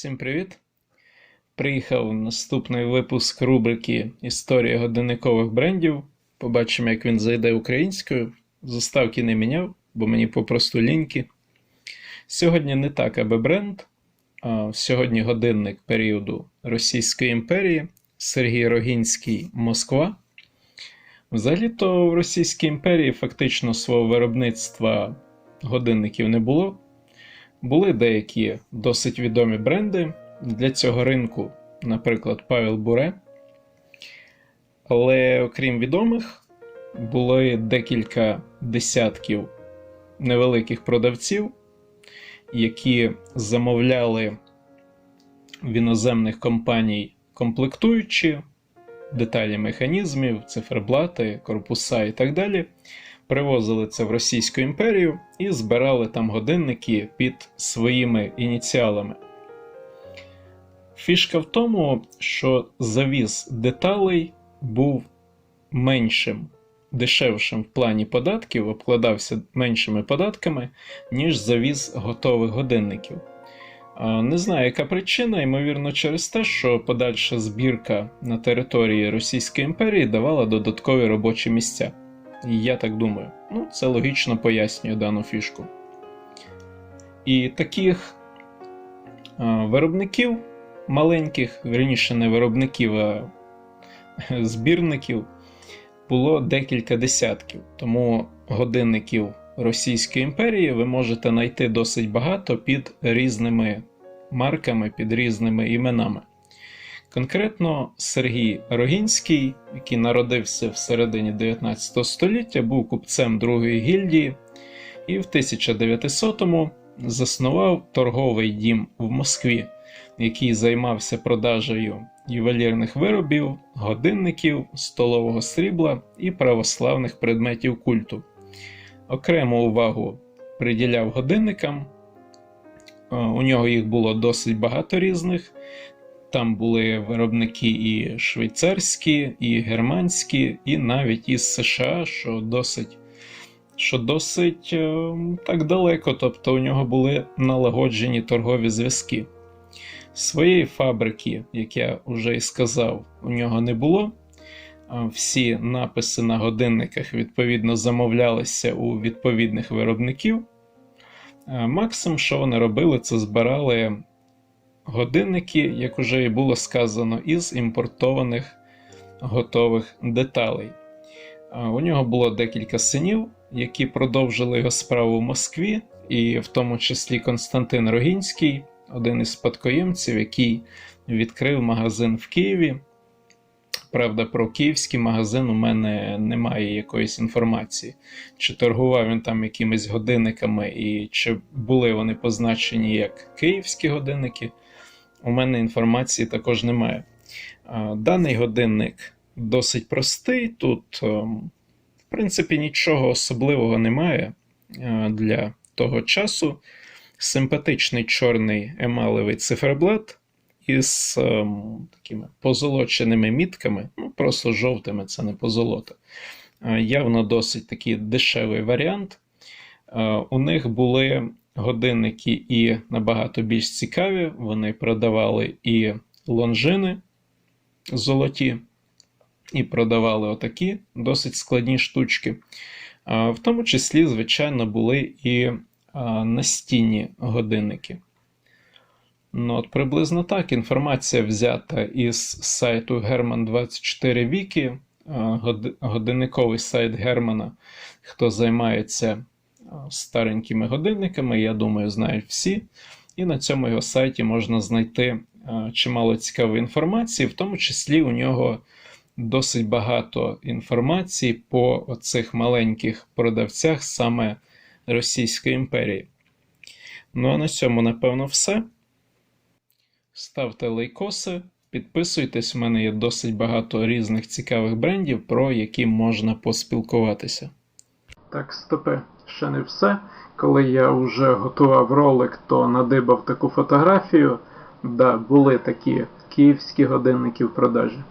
Всім привіт! Приїхав наступний випуск рубрики Історія годинникових брендів. Побачимо, як він зайде українською. Заставки не міняв, бо мені попросту ліньки. Сьогодні не так, аби бренд. А сьогодні годинник періоду Російської імперії Сергій Рогінський Москва. Взагалі-то в Російській імперії фактично свого виробництва годинників не було. Були деякі досить відомі бренди для цього ринку, наприклад, Павел Буре. Але окрім відомих, було декілька десятків невеликих продавців, які замовляли в іноземних компаній комплектуючі, деталі механізмів, циферблати, корпуса і так далі привозили це в Російську імперію і збирали там годинники під своїми ініціалами. Фішка в тому, що завіз деталей був меншим, дешевшим в плані податків, обкладався меншими податками, ніж завіз готових годинників. Не знаю, яка причина, ймовірно, через те, що подальша збірка на території Російської імперії давала додаткові робочі місця. Я так думаю. Ну, це логічно пояснює дану фішку. І таких виробників маленьких, верніше не виробників, а збірників було декілька десятків. Тому годинників Російської імперії ви можете знайти досить багато під різними марками, під різними іменами. Конкретно Сергій Рогінський, який народився в середині 19 століття, був купцем Другої гільдії і в 1900-му заснував торговий дім в Москві, який займався продажею ювелірних виробів, годинників, столового срібла і православних предметів культу. Окрему увагу приділяв годинникам. У нього їх було досить багато різних. Там були виробники і швейцарські, і германські, і навіть із США, що досить що досить е, так далеко. Тобто у нього були налагоджені торгові зв'язки. Своєї фабрики, як я вже і сказав, у нього не було. Всі написи на годинниках відповідно замовлялися у відповідних виробників. Максимум, що вони робили, це збирали годинники, як уже і було сказано, із імпортованих готових деталей. У нього було декілька синів, які продовжили його справу в Москві, і в тому числі Константин Рогінський, один із спадкоємців, який відкрив магазин в Києві. Правда, про київський магазин у мене немає якоїсь інформації. Чи торгував він там якимись годинниками, і чи були вони позначені як київські годинники, у мене інформації також немає. Даний годинник досить простий. Тут, ем, в принципі, нічого особливого немає для того часу. Симпатичний чорний емалевий циферблат із ем, такими позолоченими мітками, ну просто жовтими, це не позолота. Явно досить такий дешевий варіант. У них були годинники і набагато більш цікаві. Вони продавали і лонжини золоті, і продавали отакі досить складні штучки. В тому числі, звичайно, були і настінні годинники. Ну, от Приблизно так. Інформація взята із сайту German 24 Wiki, годинниковий сайт Германа, хто займається старенькими годинниками, я думаю, знають всі. І на цьому його сайті можна знайти чимало цікавої інформації, в тому числі у нього досить багато інформації по цих маленьких продавцях саме Російської імперії. Ну а на цьому, напевно, все. Ставте лайкоси, підписуйтесь, у мене є досить багато різних цікавих брендів, про які можна поспілкуватися. Так, стопи, ще не все. Коли я вже готував ролик, то надибав таку фотографію. Да, були такі київські годинники в продажі.